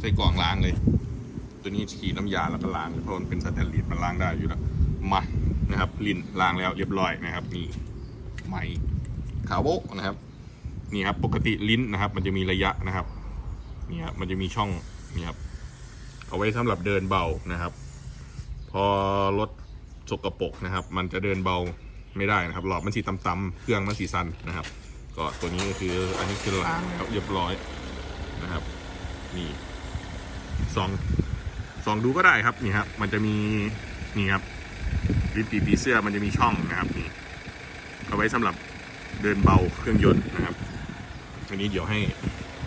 ใส่กล่องล้างเลย ตัวนี้ฉีดน้ำยาแล้วก็ล้างเพราะมันเป็นสแตนเลสมันล้างได้อยู่แล้วมานะครับลินล้างแล้วเรียบร้อยนะครับ นี่ไหมขาวโบะนะครับ นี่ครับปกติลิ้นนะครับ มันจะมีระยะนะครับนี่ครับมันจะมีช่องนี่ครับเอาไว้สำหรับเดินเบานะครับ พอรถสกปรกนะครับ มันจะเดินเบาไม่ได้นะครับ หลอดมันสีต่ำๆเครื่องมันสีสันนะครับ ก็ตัวนี้ก็คืออันนี้คือล้างนะครับเรียบร้อยนะครับ นี่ ซองซองดูก็ได้ครับนี่ครับ มันจะมีนี่ครับลิ้นปีปีเสื้อมันจะมีช่องนะครับนี่เอาไว้สำหรับเดินเบาเครื่องยนต์นะครับอันนี้เดี๋ยวให้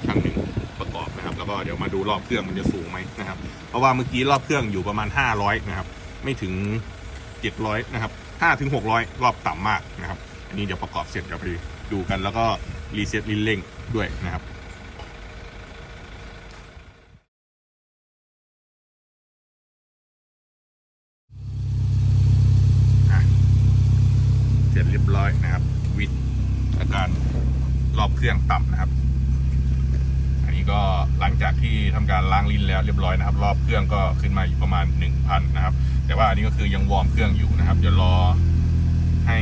ช่างหนึ่งประกอบนะครับ แล้วก็เดี๋ยวมาดูรอบเครื่องมันจะสูงไหมนะครับ เพราะว่าเมื่อกี้รอบเครื่องอยู่ประมาณ 500 นะครับ ไม่ถึง 700 นะครับ5ถึง600 รอบต่ำมากนะครับ อันนี้เดี๋ยวประกอบเสร็จเดี๋ยวไปดูกัน แล้วก็รีเซ็ตลิ้นเร่งด้วยนะครับ อะเส ร็จเรียบร้อยนะครับวิดอาการรอบเครื่องต่ำนะครับ อันนี้ก็หลังจากที่ทำการล้างลิ้นแล้วเรียบร้อยนะครับ รอบเครื่องก็ขึ้นมาอยู่ประมาณ 1,000 นะครับ แต่ว่าอันนี้ก็คือยังวอร์มเครื่องอยู่นะครับเดี๋ยวรอให้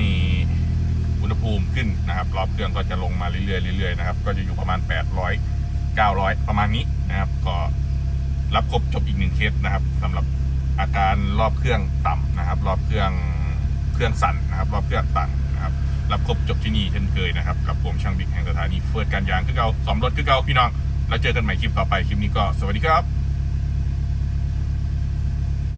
อุณหภูมิขึ้นนะครับ รอบเครื่องก็จะลงมาเรื่อยๆเรื่อยๆนะครับ ก็จะอยู่ประมาณ 800 900 ประมาณนี้นะครับ ก็รับครบจบอีกหนึ่งเคสนะครับสำหรับอาการรอบเครื่องต่ำนะครับ รอบเครื่อง เครื่องสั่นนะครับรอบเครื่องต่ำนะครับรับครบจบที่นี่เช่นเคยนะครับกับผมช่างบิ๊กแห่งสถานีเฟิร์สการยางคือเก่าสอมรถคือเก่าพี่น้อง แล้วเจอกันใหม่คลิปต่อไปคลิปนี้ก็สวัสดีครับ